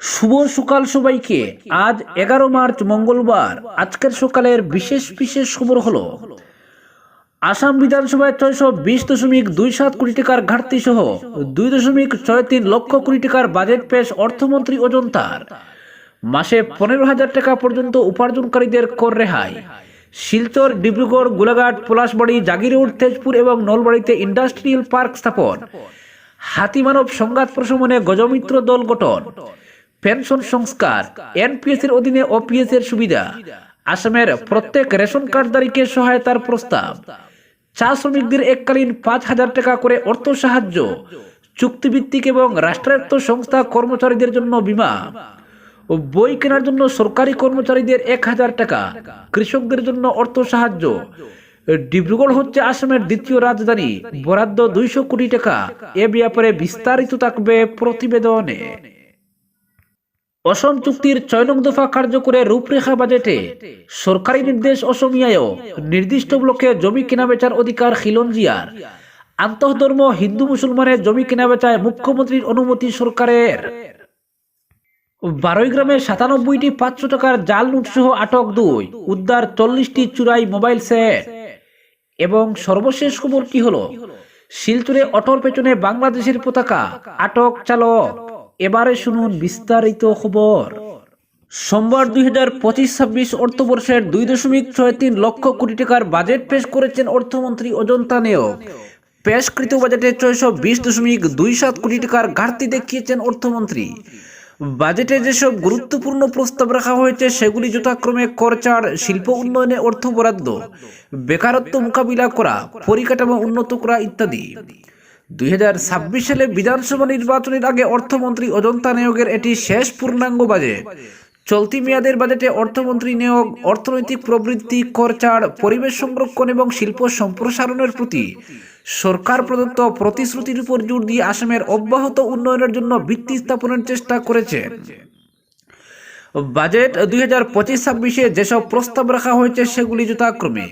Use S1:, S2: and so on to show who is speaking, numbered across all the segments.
S1: শুভ সকাল সবাইকে। আজ এগারো মার্চ মঙ্গলবার। আজকের সকালের বিশেষ বিশেষ খবর হলো আসাম বিধানসভায় ছয়শো বিশ দশমিক দুই সাত কোটি টাকার ঘাটতি সহ দুই দশমিক ছয় তিন লক্ষ কোটি টাকার বাজেট পেশ অর্থমন্ত্রী অজন্তার মাসে পনেরো হাজার টাকা পর্যন্ত উপার্জনকারীদের কর রেহাই। শিলচর, ডিব্রুগড়, গোলাঘাট, পলাশবাড়ি জাগিরোড তেজপুর এবং নলবাড়িতে ইন্ডাস্ট্রিয়াল পার্ক স্থাপন। হাতিমানব সংঘাত প্রশমনে গজমিত্র দল গঠন। পেনশন সংস্কার, এনপিএস এর অধীনে ওপিএস এর সুবিধা। আসামের প্রত্যেক রেশন কার্ডধারীকে সহায়তার প্রস্তাব। চা শ্রমিকদের এককালীন পাঁচ হাজার টাকা করে অর্থ সাহায্য, চুক্তিভিত্তিক এবং রাষ্ট্রায়ত্ত সংস্থা কর্মচারীদের জন্য বীমা বই কেনার জন্য সরকারি কর্মচারীদের এক হাজার টাকা, কৃষকদের জন্য অর্থ সাহায্য। ডিব্রুগড় হচ্ছে আসামের দ্বিতীয় রাজধানী। বরাদ্দ দুইশো কোটি টাকা। এ ব্যাপারে বিস্তারিত থাকবে প্রতিবেদনে। অসম চুক্তির ছয় নং দফা কার্যকরে রূপরেখা বাজেটে সরকারি নির্দেশ অসমিয়ায়ও নির্দিষ্ট ব্লকে জমি কেনাবেচার অধিকার খিলঞ্জিয়ার আন্তঃধর্ম হিন্দু মুসলমানের জমি কেনাবেচায় মুখ্যমন্ত্রীর অনুমতি সরকারের। বারোই গ্রামে সাতানব্বইটি পাঁচশো টাকার জাল নোট সহ আটক দুই, উদ্ধার চল্লিশটি চুরাই মোবাইল সেট। এবং সর্বশেষ খবর কি হলো, শিলচরে অটোর পেছনে বাংলাদেশের পতাকা, আটক চালক। এবারে শুনুন বিস্তারিত খবর। সোমবার দুই হাজার পঁচিশ ছাব্বিশ অর্থবর্ষের দুই দশমিক ছয় তিন লক্ষ কোটি টাকার বাজেট পেশ করেছেন অর্থমন্ত্রী অজন্তা নেয়ক পেশকৃত বাজেটে ছয়শো বিশ দশমিক দুই সাত কোটি টাকার ঘাটতি দেখিয়েছেন অর্থমন্ত্রী। বাজেটে যেসব গুরুত্বপূর্ণ প্রস্তাব রাখা হয়েছে, সেগুলি যথাক্রমে করচার শিল্প উন্নয়নে অর্থ বরাদ্দ, বেকারত্ব মোকাবিলা করা, পরিকাঠামো উন্নত করা ইত্যাদি। দুই সালে বিধানসভা নির্বাচনের আগে অর্থমন্ত্রী অজন্তা নিয়োগের এটি শেষ পূর্ণাঙ্গ বাজেট। চলতি মেয়াদের বাজেটে অর্থমন্ত্রী নিয়োগ অর্থনৈতিক প্রবৃদ্ধি কর ছাড় পরিবেশ সংরক্ষণ এবং শিল্প সম্প্রসারণের প্রতি সরকার প্রদত্ত প্রতিশ্রুতির উপর জোর দিয়ে আসামের অব্যাহত উন্নয়নের জন্য ভিত্তি স্থাপনের চেষ্টা করেছে। বাজেট দুই হাজার পঁচিশ ছাব্বিশে যেসব প্রস্তাব রাখা হয়েছে সেগুলি যথাক্রমে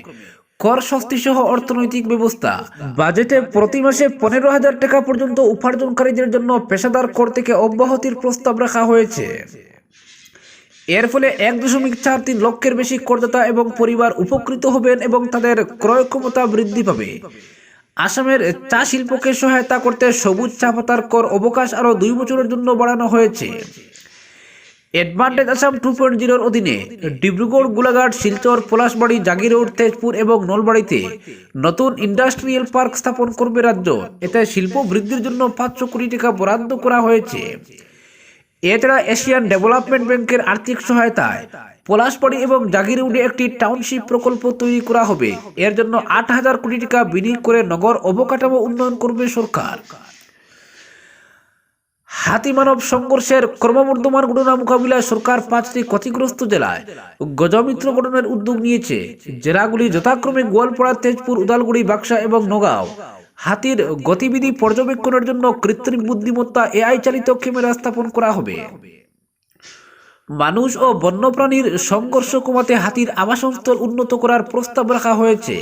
S1: কর স্বস্তি সহ অর্থনৈতিক ব্যবস্থা। বাজেটে প্রতি মাসে পনেরো হাজার টাকা পর্যন্ত উপার্জনকারীদের জন্য পেশাদার কর থেকে অব্যাহতির প্রস্তাব রাখা হয়েছে। এর ফলে এক দশমিক চার তিন লক্ষের বেশি করদাতা এবং পরিবার উপকৃত হবেন এবং তাদের ক্রয় ক্ষমতা বৃদ্ধি পাবে। আসামের চা শিল্পকে সহায়তা করতে সবুজ চা পাতার কর অবকাশ আরও দুই বছরের জন্য বাড়ানো হয়েছে। অ্যাডভান্টেজ আসাম টু পয়েন্ট জিরোর অধীনে ডিব্রুগড়, গোলাঘাট, শিলচর, পলাশবাড়ি, জাগিরোড, তেজপুর এবং নলবাড়িতে নতুন ইন্ডাস্ট্রিয়াল পার্ক স্থাপন করবে রাজ্য। এতে শিল্প বৃদ্ধির জন্য পাঁচশো কোটি টাকা বরাদ্দ করা হয়েছে। এছাড়া এশিয়ান ডেভেলপমেন্ট ব্যাংকের আর্থিক সহায়তায় পলাশবাড়ি এবং জাগিরউডে একটি টাউনশিপ প্রকল্প তৈরি করা হবে। এর জন্য আট হাজার কোটি টাকা বিনিয়োগ করে নগর অবকাঠামো উন্নয়ন করবে সরকার। হাতিমানব সংঘর্ষের ক্রমবর্ধমান ঘটনা মোকাবিলায় সরকার পাঁচটি ক্ষতিগ্রস্ত জেলায় গজমিত্র গঠনের উদ্যোগ নিয়েছে। জেলাগুলি যথাক্রমে গোয়ালপাড়া, তেজপুর, উদালগুড়ি, বাক্সা এবং নগাঁও। হাতির গতিবিধি পর্যবেক্ষণের জন্য কৃত্রিম বুদ্ধিমত্তা এআই চালিত ক্যামেরা স্থাপন করা হবে। মানুষ ও বন্যপ্রাণীর সংঘর্ষ কমাতে হাতির আবাসনস্থল উন্নত করার প্রস্তাব রাখা হয়েছে।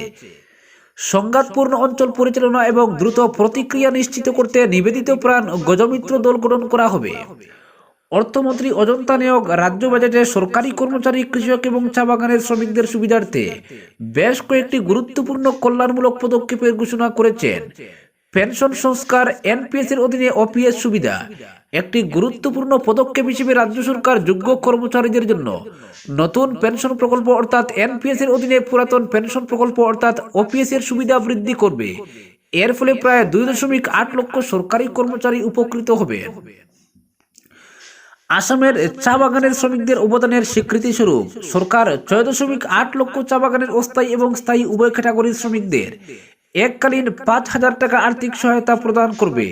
S1: সংঘাতপূর্ণ অঞ্চল পরিচালনা এবং দ্রুত প্রতিক্রিয়া নিশ্চিত করতে নিবেদিত প্রাণ গজমিত্র দল গঠন করা হবে। অর্থমন্ত্রী অজন্তা নিয়োগ রাজ্য বাজেটে সরকারি কর্মচারী, কৃষক এবং চা বাগানের শ্রমিকদের সুবিধার্থে বেশ কয়েকটি গুরুত্বপূর্ণ কল্যাণমূলক পদক্ষেপের ঘোষণা করেছেন। পেনশন সংস্কার এনপিএস এর অধীনে ওপিএস সুবিধা। একটি গুরুত্বপূর্ণ পদক্ষেপ হিসেবে রাজ্য সরকার যোগ্য কর্মচারীদের জন্য নতুন পেনশন প্রকল্প অর্থাৎ এনপিএস এর অধীনে পুরাতন পেনশন প্রকল্প অর্থাৎ ওপিএস এর সুবিধা বৃদ্ধি করবে। এর ফলে প্রায় দুই দশমিক আট লক্ষ সরকারি কর্মচারী উপকৃত হবে। আসামের চা বাগানের শ্রমিকদের অবদানের স্বীকৃতি স্বরূপ সরকার ছয় দশমিক আট লক্ষ চা বাগানের অস্থায়ী এবং স্থায়ী উভয় ক্যাটাগরির শ্রমিকদের এককালীন পাঁচ হাজার টাকা আর্থিক সহায়তা প্রদান করবে।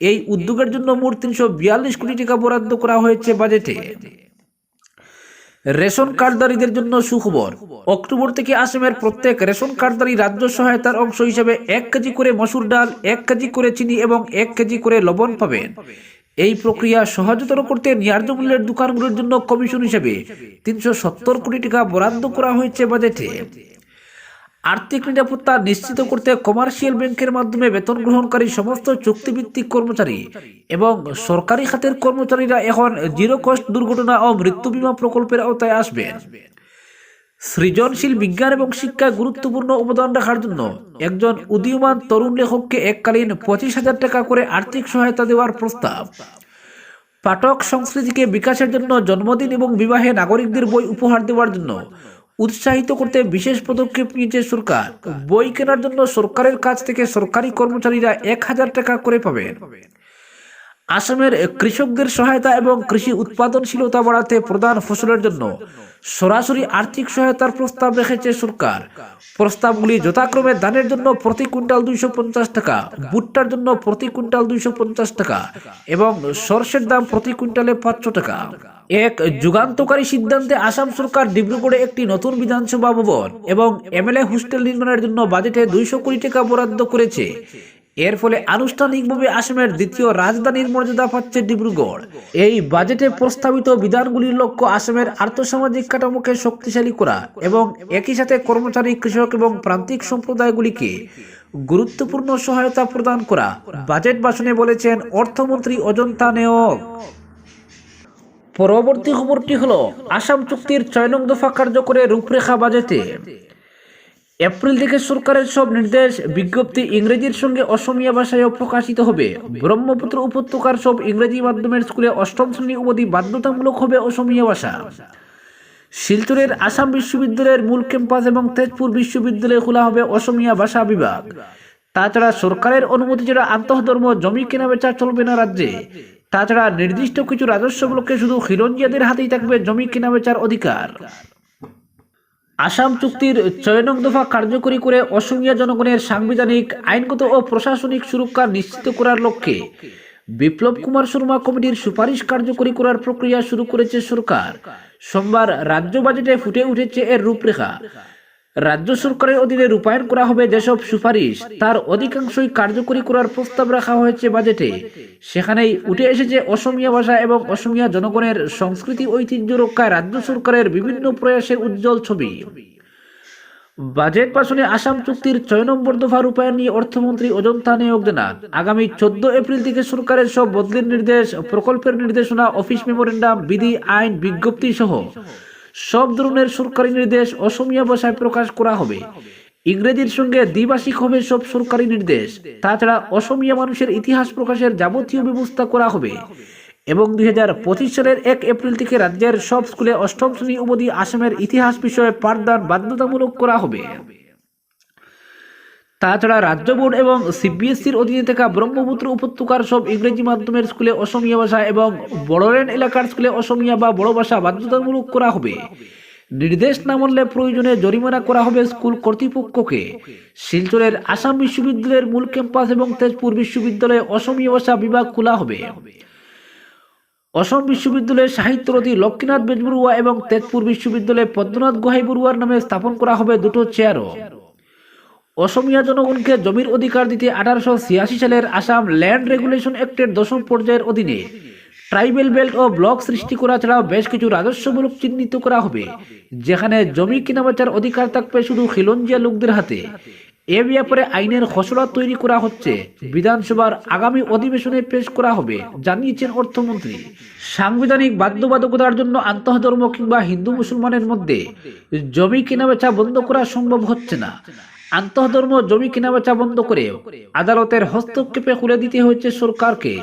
S1: এই উদ্যোগের জন্য মোট তিনশো বিয়াল্লিশ কোটি টাকা বরাদ্দ করা হয়েছে বাজেটে। রেশন কার্ডধারীদের জন্য সুখবর। অক্টোবর থেকে আসামের প্রত্যেক রেশন কার্ডধারী রাজ্য সহায়তার অংশ হিসেবে এক কেজি করে মসুর ডাল, এক কেজি করে চিনি এবং এক কেজি করে লবণ পাবেন। এই প্রক্রিয়া সহজতর করতে ন্যায্য মূল্যের দোকানগুলোর জন্য কমিশন হিসেবে তিনশো সত্তর কোটি টাকা বরাদ্দ করা হয়েছে বাজেটে। আর্থিক নিরাপত্তা নিশ্চিত করতে কমার্শিয়াল ব্যাংকের মাধ্যমে বেতন গ্রহণকারী সমস্ত চুক্তিভিত্তিক কর্মচারী এবং সরকারি খাতের কর্মচারীরা এখন জিরো কস্ট দুর্ঘটনা ও মৃত্যু বিমা প্রকল্পের আওতায় আসবেন। সৃজনশীল বিজ্ঞান এবং শিক্ষায় গুরুত্বপূর্ণ অবদান রাখার জন্য একজন উদীয়মান তরুণ লেখককে এককালীন পঁচিশ হাজার টাকা করে আর্থিক সহায়তা দেওয়ার প্রস্তাব। পাঠক সংস্কৃতিকে বিকাশের জন্য জন্মদিন এবং বিবাহে নাগরিকদের বই উপহার দেওয়ার জন্য উৎসাহিত করতে বিশেষ পদক্ষেপ নিয়েছে সরকার। বই কেনার জন্য সরকারের কাছ থেকে সরকারি কর্মচারীরা এক হাজার টাকা করে পাবেন। আসামের কৃষকদের সহায়তা এবং কৃষি উৎপাদনশীলতা বাড়াতে প্রধান ফসলের জন্য সরাসরি আর্থিক সহায়তার প্রস্তাব রেখেছে সরকার। প্রস্তাবগুলি যথাক্রমে ধানের জন্য প্রতি কুইন্টাল দুইশো পঞ্চাশ টাকা, ভুট্টার জন্য প্রতি কুইন্টাল দুইশো পঞ্চাশ টাকা এবং সর্ষের দাম প্রতি কুইন্টালে পাঁচশো টাকা। এক যুগান্তকারী সিদ্ধান্তে আসাম সরকার ডিব্রুগড়ে একটি নতুন বিধানসভা ভবন এবং এমএলএ হোস্টেল নির্মাণের জন্য বাজেটে দুইশো কোটি টাকা বরাদ্দ করেছে। এর ফলে আনুষ্ঠানিকভাবে আসামের দ্বিতীয় রাজধানীর মর্যাদা পাচ্ছে ডিব্রুগড়। এই বাজেটে প্রস্তাবিত বিধানগুলির লক্ষ্য আসামের আর্থসামাজিক কাঠামোকে শক্তিশালী করা এবং একই সাথে কর্মচারী, কৃষক এবং প্রান্তিক সম্প্রদায়গুলিকে গুরুত্বপূর্ণ সহায়তা প্রদান করা, বাজেট ভাষণে বলেছেন অর্থমন্ত্রী অজন্তা নেওক পরবর্তী খবরটি হল, আসাম চুক্তির ছয় নং দফা কার্যকরে রূপরেখা বাজেটে এপ্রিল থেকে সরকারের সব নির্দেশ, বিজ্ঞপ্তি ইংরেজির সঙ্গে অসমীয়া ভাষায়ও প্রকাশিত হবে। ব্রহ্মপুত্র উপত্যকার সব ইংরেজি মাধ্যমের স্কুলে অষ্টম শ্রেণি অবধি বাধ্যতামূলক হবে অসমীয়া ভাষা। শিলচরের আসাম বিশ্ববিদ্যালয়ের মূল ক্যাম্পাস এবং তেজপুর বিশ্ববিদ্যালয়ে খোলা হবে অসমীয়া ভাষা বিভাগ। তাছাড়া সরকারের অনুমতি ছাড়া আন্তঃধর্ম জমি কেনাবেচা চলবে না রাজ্যে। তাছাড়া নির্দিষ্ট কিছু রাজস্ব ব্লকে শুধু খিলঞ্জিয়াদের হাতেই থাকবে জমি কেনাবেচার অধিকার। আসাম চুক্তির ছয় নং দফা কার্যকরী করে অসমীয়া জনগণের সাংবিধানিক, আইনগত ও প্রশাসনিক সুরক্ষা নিশ্চিত করার লক্ষ্যে বিপ্লব কুমার শর্মা কমিটির সুপারিশ কার্যকরী করার প্রক্রিয়া শুরু করেছে সরকার। সোমবার রাজ্য বাজেটে ফুটে উঠেছে এর রূপরেখা। রাজ্য সরকারের অধীনে রূপায়ণ করা হবে যেসব সুপারিশ, তার অধিকাংশই কার্যকরী করার প্রস্তাব রাখা হয়েছে বাজেটে। সেখানেই উঠে এসেছে অসমীয়া ভাষা এবং অসমীয়া জনগণের সংস্কৃতি ঐতিহ্য রক্ষায় রাজ্য সরকারের বিভিন্ন প্রয়াসের উজ্জ্বল ছবি। বাজেট ভাষণে আসাম চুক্তির ছয় নম্বর দফা রূপায়ণ নিয়ে অর্থমন্ত্রী অজন্তা নিয়োগ জানান আগামী চোদ্দ এপ্রিল থেকে সরকারের সব বদলির নির্দেশ, প্রকল্পের নির্দেশনা, অফিস মেমোরেন্ডাম, বিধি, আইন, বিজ্ঞপ্তি সহ। সব ধরনের সরকারি নির্দেশ অসমীয়া ভাষায় প্রকাশ করা হবে। ইংরেজির সঙ্গে দ্বিভাষিক হবে সব সরকারি নির্দেশ। তাছাড়া অসমীয়া মানুষের ইতিহাস প্রকাশের যাবতীয় ব্যবস্থা করা হবে। এবং দুই হাজার পঁচিশ সালের এক এপ্রিল থেকে রাজ্যের সব স্কুলে অষ্টম শ্রেণি অবধি আসামের ইতিহাস বিষয়ে পাঠদান বাধ্যতামূলক করা হবে। তাছাড়া রাজ্য বোর্ড এবং সিবিএসসির অধীনে থাকা ব্রহ্মপুত্র উপত্যকার সব ইংরেজি মাধ্যমের স্কুলে অসমীয়া ভাষা এবং বড়োল্যান্ড এলাকার স্কুলে অসমীয়া বা বড় ভাষা বাধ্যতামূলক করা হবে। নির্দেশ না মানলে প্রয়োজনে জরিমানা করা হবে স্কুল কর্তৃপক্ষকে। শিলচরের আসাম বিশ্ববিদ্যালয়ের মূল ক্যাম্পাস এবং তেজপুর বিশ্ববিদ্যালয়ে অসমীয়া ভাষা বিভাগ খোলা হবে। অসম বিশ্ববিদ্যালয়ের সাহিত্যরথী লক্ষ্মীনাথ বেজবরুয়া এবং তেজপুর বিশ্ববিদ্যালয়ে পদ্মনাথ গোহাই বড়ুয়ার নামে স্থাপন করা হবে দুটো চেয়ারও অসমীয়া জনগণকে জমির অধিকার দিতে আঠারোশো ছিয়াশি সালের আসাম ল্যান্ড রেগুলেশন অ্যাক্টের দশম পর্যায়ের অধীনে ট্রাইবেল বেল্ট ও ব্লক সৃষ্টি করা ছাড়াও বেশ কিছু রাজস্বমূলক চিহ্নিত করা হবে, যেখানে জমি কেনাবেচার অধিকার থাকবে শুধু খিলঞ্জিয়া লোকদের হাতে। এ ব্যাপারে আইনের খসড়া তৈরি করা হচ্ছে। বিধানসভার আগামী অধিবেশনে পেশ করা হবে, জানিয়েছেন অর্থমন্ত্রী। সাংবিধানিক বাধ্যবাধকতার জন্য আন্তঃধর্ম কিংবা হিন্দু মুসলমানের মধ্যে জমি কেনাবেচা বন্ধ করা সম্ভব হচ্ছে না। আন্তঃধর্ম জমি কেনাবেচা বন্ধ করে আদালতের হস্তক্ষেপে খুলে দিতে হয়েছে সরকারকে।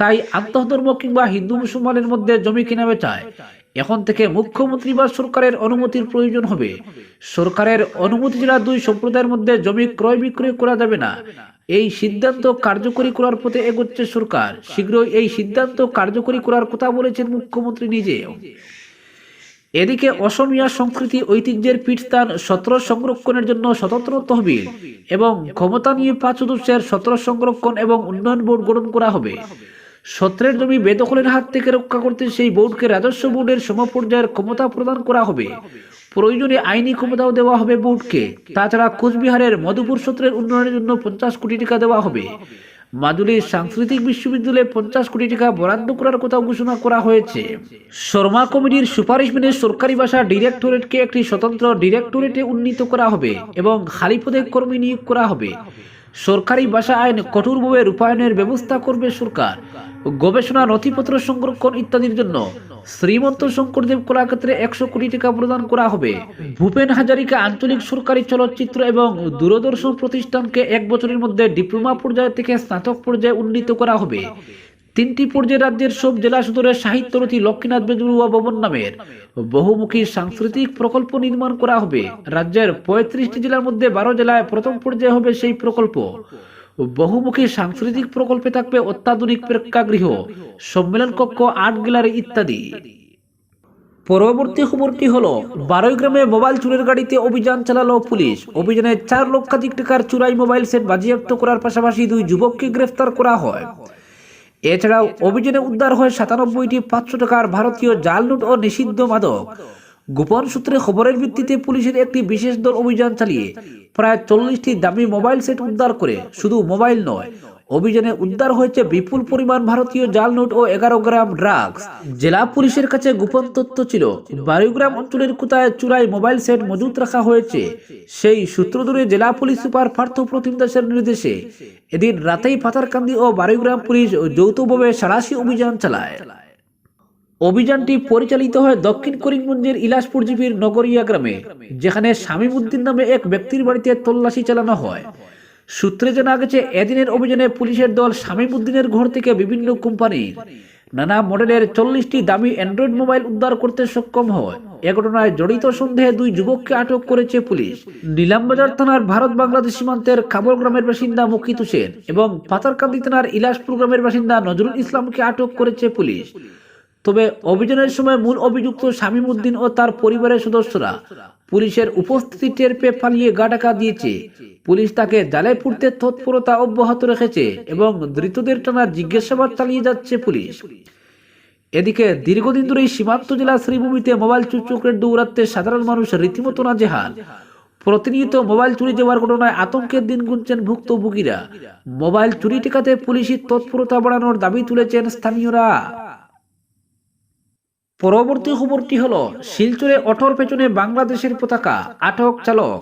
S1: তাই আন্তঃধর্ম কিংবা হিন্দু মুসলমানের মধ্যে জমি কেনাবেচায় এখন থেকে মুখ্যমন্ত্রী বা সরকারের অনুমতির প্রয়োজন হবে। সরকারের অনুমতি ছাড়া দুই সম্প্রদায়ের মধ্যে জমি ক্রয় বিক্রয় করা যাবে না। এই সিদ্ধান্ত কার্যকরী করার পথে এগোচ্ছে সরকার। শীঘ্রই এই সিদ্ধান্ত কার্যকরী করার কথা বলেছেন মুখ্যমন্ত্রী নিজেও এদিকে অসমীয়া সংস্কৃতি ঐতিহ্যের পীঠস্থান সত্র সংরক্ষণের জন্য স্বতন্ত্র তহবিল এবং ক্ষমতা নিয়ে পাঁচ সদস্যের সত্র সংরক্ষণ এবং উন্নয়ন বোর্ড গঠন করা হবে। সত্রের জমি বেদখলের হাত থেকে রক্ষা করতে সেই বোর্ডকে রাজস্ব বোর্ডের সমপর্যায়ের ক্ষমতা প্রদান করা হবে। প্রয়োজনে আইনি ক্ষমতাও দেওয়া হবে বোর্ডকে। তাছাড়া কোচবিহারের মধুপুর সত্রের উন্নয়নের জন্য পঞ্চাশ কোটি টাকা দেওয়া হবে। মাজুলির সাংস্কৃতিক বিশ্ববিদ্যালয়ে পঞ্চাশ কোটি টাকা বরাদ্দ করার কথা ঘোষণা করা হয়েছে। শর্মা কমিটির সুপারিশ মেনে সরকারি ভাষা ডিরেক্টরেটকে একটি স্বতন্ত্র ডিরেক্টরেটে উন্নীত করা হবে এবং খালি পদে কর্মী নিয়োগ করা হবে। সরকারি ভাষা আইন কঠোরভাবে রূপায়ণের ব্যবস্থা করবে সরকার। গবেষণা, নথিপত্র সংরক্ষণ ইত্যাদির জন্য শ্রীমন্ত শঙ্করদেব কলাক্ষেত্রে একশো কোটি টাকা প্রদান করা হবে। ভূপেন হাজারিকা আঞ্চলিক সরকারি চলচ্চিত্র এবং দূরদর্শন প্রতিষ্ঠানকে এক বছরের মধ্যে ডিপ্লোমা পর্যায় থেকে স্নাতক পর্যায়ে উন্নীত করা হবে। তিনটি পর্যায়ে রাজ্যের সব জেলা সদরে সাহিত্যরথী লক্ষ্মীনাথ বেজবরুয়া ভবন নামের বহুমুখী সাংস্কৃতিক প্রকল্প নির্মাণ করা হবে। রাজ্যের পঁয়ত্রিশটি জেলার মধ্যে বারো জেলায় প্রথম পর্যায়ে হবে সেই প্রকল্প। বহুমুখী সাংস্কৃতিক প্রকল্পে থাকবে অত্যাধুনিক প্রেক্ষাগৃহ, সম্মেলন কক্ষ, আর্ট গ্যালারি ইত্যাদি। পরবর্তী খবরটি হলো, বারোই গ্রামে মোবাইল চুরের গাড়িতে অভিযান চালালো পুলিশ। অভিযানে চার লক্ষাধিক টাকার চুরাই মোবাইল সেট বাজেয়াপ্ত করার পাশাপাশি দুই যুবককে গ্রেফতার করা হয়। এছাড়াও অভিযানে উদ্ধার হয় সাতানব্বইটি পাঁচশো টাকার ভারতীয় জাল নোট ও নিষিদ্ধ মাদক। গোপন সূত্রে খবরের ভিত্তিতে পুলিশের একটি বিশেষ দল অভিযান চালিয়ে প্রায় চল্লিশটি দামি মোবাইল সেট উদ্ধার করে, শুধু মোবাইল নয়, অভিযানে উদ্ধার হয়েছে বিপুল পরিমাণ ভারতীয় জাল নোট ও এগারো গ্রাম ড্রাগস। জেলা পুলিশের কাছে গোপন তথ্য ছিল বারুগ্রাম অঞ্চলের কোথায় চূড়ায় মোবাইল সেট মজুত রাখা হয়েছে। সেই সূত্র ধরে জেলা পুলিশ সুপার পার্থ প্রতিম দাসের নির্দেশে এদিন রাতেই পাতারকান্দি ও বারুগ্রাম পুলিশ যৌথভাবে সাড়াশি অভিযান চালায়। অভিযানটি পরিচালিত হয় দক্ষিণ করিমগঞ্জের ইলাসপুর জিপির নগরিয়া গ্রামে, যেখানে শামীমউদ্দিন নামে এক ব্যক্তির বাড়িতে তল্লাশি চালানো হয়। সূত্রে জানা গেছে, এদিনের অভিযানে পুলিশের দল শামীমউদ্দিনের ঘর থেকে বিভিন্ন কোম্পানির নানা মডেলের চল্লিশটি দামি অ্যান্ড্রয়েড মোবাইল উদ্ধার করতে সক্ষম হয়। এ ঘটনায় জড়িত সন্দেহে দুই যুবককে আটক করেছে পুলিশ। নীলামবাজার থানার ভারত বাংলাদেশ সীমান্তের কাবল গ্রামের বাসিন্দা মুকিত হোসেন এবং পাতারকান্দি থানার ইলাসপুর গ্রামের বাসিন্দা নজরুল ইসলামকে আটক করেছে পুলিশ। তবে অভিযানের সময় মূল অভিযুক্ত শামীম উদ্দিন ও তার পরিবারের সদস্যরা পুলিশের উপস্থিতি টের পেয়ে পালিয়ে গা ডাকা দিয়েছে। পুলিশ তাকে জালে পুড়তে তৎপরতা অব্যাহত রেখেছে এবং ধৃতদের টানার জিজ্ঞাসাবাদ চালিয়ে যাচ্ছে পুলিশ। এদিকে দীর্ঘদিন ধরেই সীমান্ত জেলা শ্রীভূমিতে মোবাইল চুচুকরের দৌরাত্মে সাধারণ মানুষ রীতিমতো নাজেহাল। প্রতিনিয়ত মোবাইল চুরি যাওয়ার ঘটনায় আতঙ্কের দিন গুনছেন ভুক্তভোগীরা। মোবাইল চুরি ঠেকাতে পুলিশের তৎপরতা বাড়ানোর দাবি তুলেছেন স্থানীয়রা। পরবর্তী খবরটি হলো, শিলচরে অটোর পেছনে বাংলাদেশের পতাকা, আটক চালক।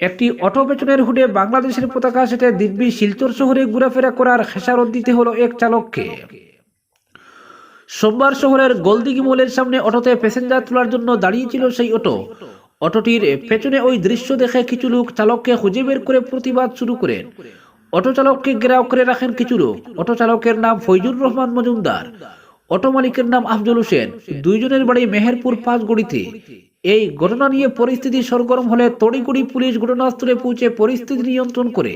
S1: একটি অটো পেছনের হুডে বাংলাদেশের পতাকা, সেটে দিব্যি শিলচর শহরে ঘোরাফেরা করার খেসারত দিতে হলো এক চালককে। সোমবার শহরের গোলদিঘি মোলের সামনে অটোতে প্যাসেঞ্জার তোলার জন্য দাঁড়িয়েছিল সেই অটো। অটোটির পেছনে ওই দৃশ্য দেখে কিছু লোক চালককে খুঁজে বের করে প্রতিবাদ শুরু করেন। অটো চালককে ঘেরাও করে রাখেন কিছু লোক। অটো চালকের নাম ফৈজুর রহমান মজুমদার। অটো মালিকের নাম আফজল হোসেন। দুইজনের বাড়ি মেহেরপুর পাঁচগড়িতে এই ঘটনা নিয়ে পরিস্থিতি সরগরম হলে তড়িগুড়ি পুলিশ ঘটনাস্থলে পৌঁছে পরিস্থিতি নিয়ন্ত্রণ করে।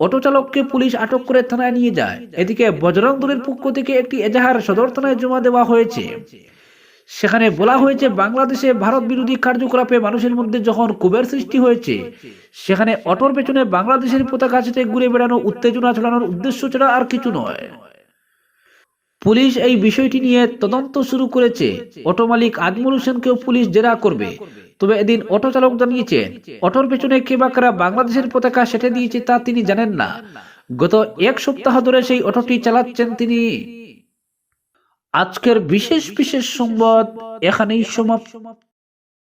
S1: অটো চালককে পুলিশ আটক করে থানায় নিয়ে যায়। এদিকে বজরং দলের পক্ষ থেকে একটি এজাহার সদর থানায় জমা দেওয়া হয়েছে। সেখানে বলা হয়েছে, বাংলাদেশে ভারত বিরোধী কার্যকলাপে মানুষের মধ্যে যখন কুবের সৃষ্টি হয়েছে, সেখানে অটোর পেছনে বাংলাদেশের পতাকা ছেটে ঘুরে বেড়ানো উত্তেজনা ছড়ানোর উদ্দেশ্য ছাড়া আর কিছু নয়। পুলিশ এই বিষয়টি নিয়ে তদন্ত শুরু করেছে। অটো মালিক আজমল হোসেনকেও পুলিশ জেরা করবে। তবে এদিন অটো চালক জানিয়েছেন অটোর পেছনে কে বা কারা বাংলাদেশের পতাকা সেটে দিয়েছে তা তিনি জানেন না। গত এক সপ্তাহ ধরে সেই অটোটি চালাচ্ছেন তিনি। আজকের বিশেষ বিশেষ সংবাদ এখানেই সমাপ্ত।